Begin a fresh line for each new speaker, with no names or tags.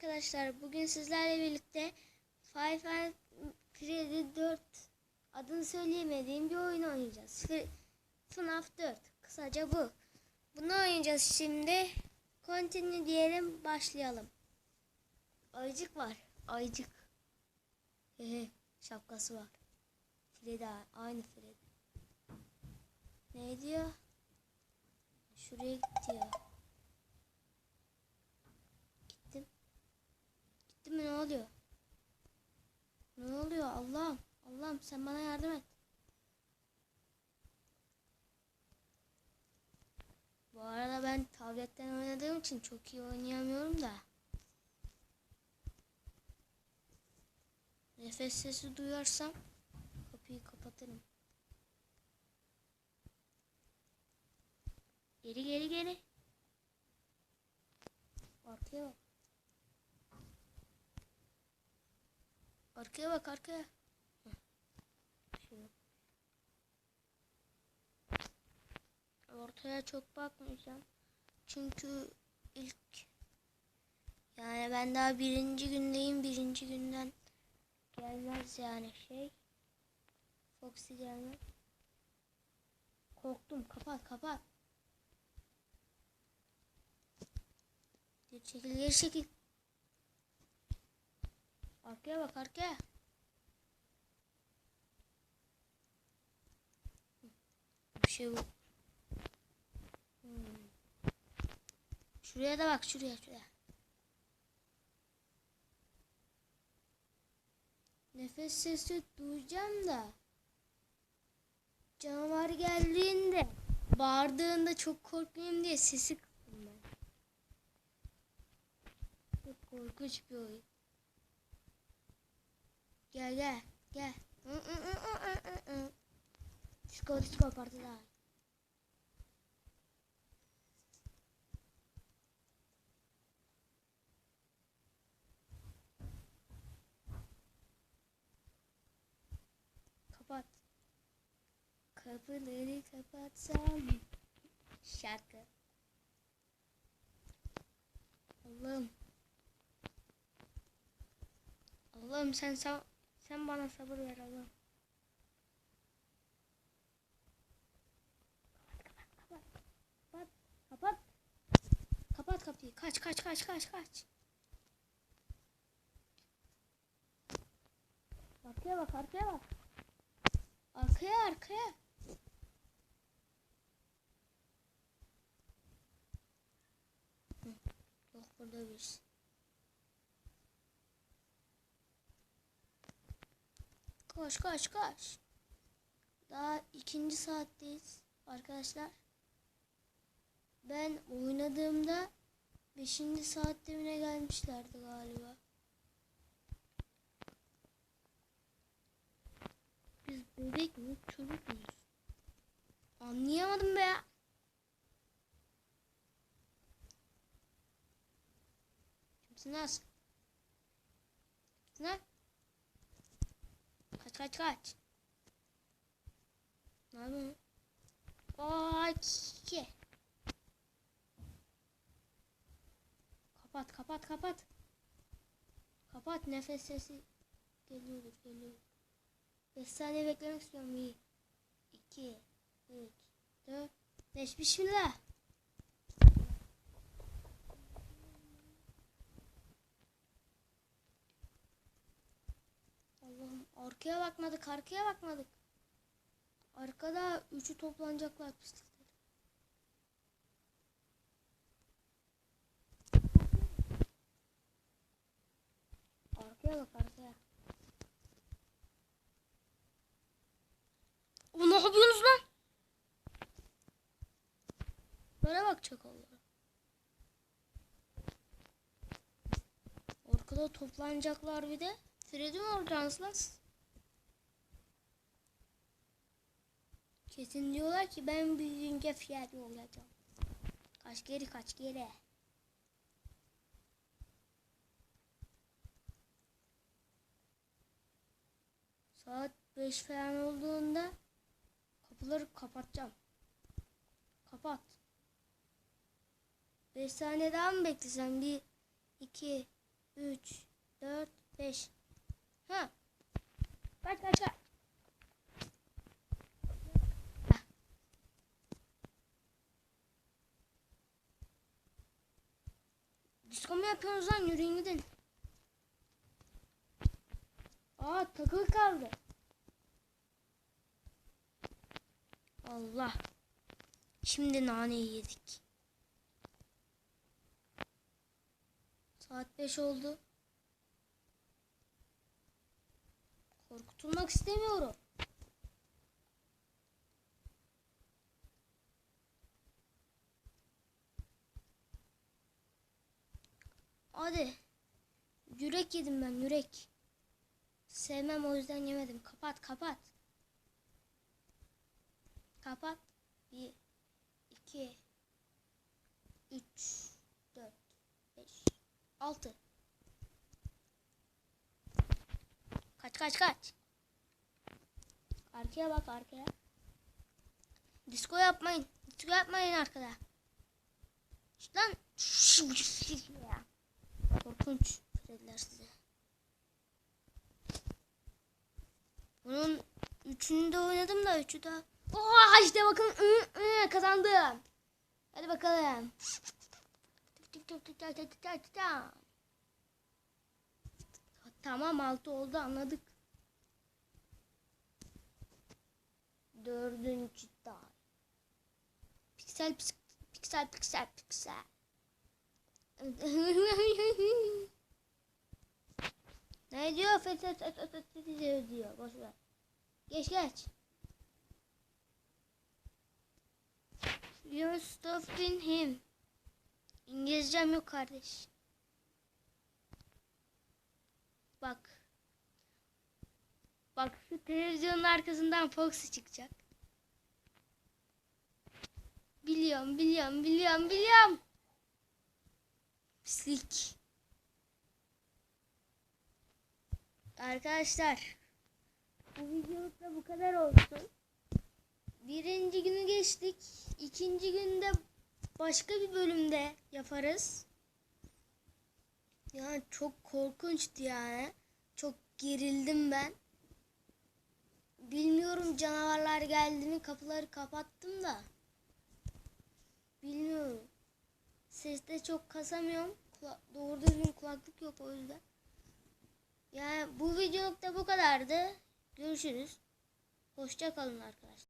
arkadaşlar. Bugün sizlerle birlikte Five Nights Freddy 4 adını söyleyemediğim bir oyun oynayacağız. FNAF 4. Kısaca bu. Bunu oynayacağız şimdi. Continue diyelim başlayalım. Ayıcık var. Ayıcık. Şapkası var. Freddy aynı Freddy. Ne diyor? Şuraya git diyor. Gittim. Gittim mi ne oluyor? Ne oluyor Allah'ım? Allah'ım sen bana yardım et. Bu arada ben tabletten oynadığım için çok iyi oynayamıyorum da. Nefes sesi duyarsam kapıyı kapatırım. Geri geri geri. Arkaya bak. Arkaya bak arkaya. Ortaya çok bakmayacağım. Çünkü ilk yani ben daha birinci gündeyim. Birinci günden gelmez yani şey. Foxy gelmez. Korktum. Kapat kapat. Geri çekil geri çekil. Arkaya bak arkaya. Bir şey bu. Şuraya da bak şuraya şuraya. Nefes sesi duyacağım da. Canavar geldiğinde bağırdığında çok korkmayayım diye sesi kıstım ben. Çok korkunç bir oyun. Gel gel gel. Hı, hı, hı, hı, hı. Çıkar çıkar partida. Kapat. Kapıları kapatsam. Şarkı. Allah'ım. Allah'ım sen sen bana sabır ver Allah'ım. Kapat kapıyı kaç kaç kaç kaç kaç. Arkaya bak arkaya bak. Arkaya arkaya. Hı, Yok burada birisi. Koş koş koş. Daha ikinci saatteyiz arkadaşlar. Ben oynadığımda beşinci saat demine gelmişlerdi galiba. Biz bebek mi çocuk muyuz? Anlayamadım be Kimsin lan? Kaç kaç kaç. Ne yapıyorsun? Kaç. Kapat kapat kapat. Kapat nefes sesi geliyordur geliyor. 5 saniye beklemek istiyorum. 1 2 3 4 5 Bismillah. Allah'ım arkaya bakmadık arkaya bakmadık. Arkada üçü toplanacaklar pislikler. Arkaya bak arkaya. O ne yapıyorsunuz lan? Böyle bakacak Allah. Arkada toplanacaklar bir de. Freddy mi olacaksınız lan? Kesin diyorlar ki ben büyüyünce Freddy olacağım. Kaç geri kaç geri. Saat 5 falan olduğunda kapıları kapatacağım. Kapat. 5 saniye daha mı beklesem? 1, 2, 3, 4, 5. Ha. Kaç kaç kaç. Mu yapıyorsunuz lan? Yürüyün gidin. Aa takılı kaldı. Allah. Şimdi naneyi yedik. Saat 5 oldu. Korkutulmak istemiyorum. Hadi. Yürek yedim ben yürek. Sevmem o yüzden yemedim. Kapat kapat. Kapat. 1 2 3 4 5 6 Kaç kaç kaç. Arkaya bak arkaya. Disko yapmayın. Disko yapmayın arkada. Lan. Ya. Korkunç dediler size. Bunun üçünü de oynadım da üçü de. Oha işte bakın ı, ı, kazandım. Hadi bakalım. Tamam altı oldu anladık. Dördüncü daha. Piksel piksel piksel piksel. Ne diyor? Fethet fethet fethet diyor. Boş ver. Geç geç. You're stopping him. İngilizcem yok kardeş. Bak. Bak şu televizyonun arkasından Fox çıkacak. Biliyorum, biliyorum, biliyorum, biliyorum. Pislik. Arkadaşlar. Bu videoluk da bu kadar olsun. Birinci günü geçtik. İkinci günde başka bir bölümde yaparız. Yani çok korkunçtu yani. Çok gerildim ben. Bilmiyorum canavarlar geldi mi kapıları kapattım da. Bilmiyorum. Seste çok kasamıyorum. Kula- doğru düzgün kulaklık yok o yüzden. Yani bu videoluk da bu kadardı. Görüşürüz. Hoşça kalın arkadaşlar.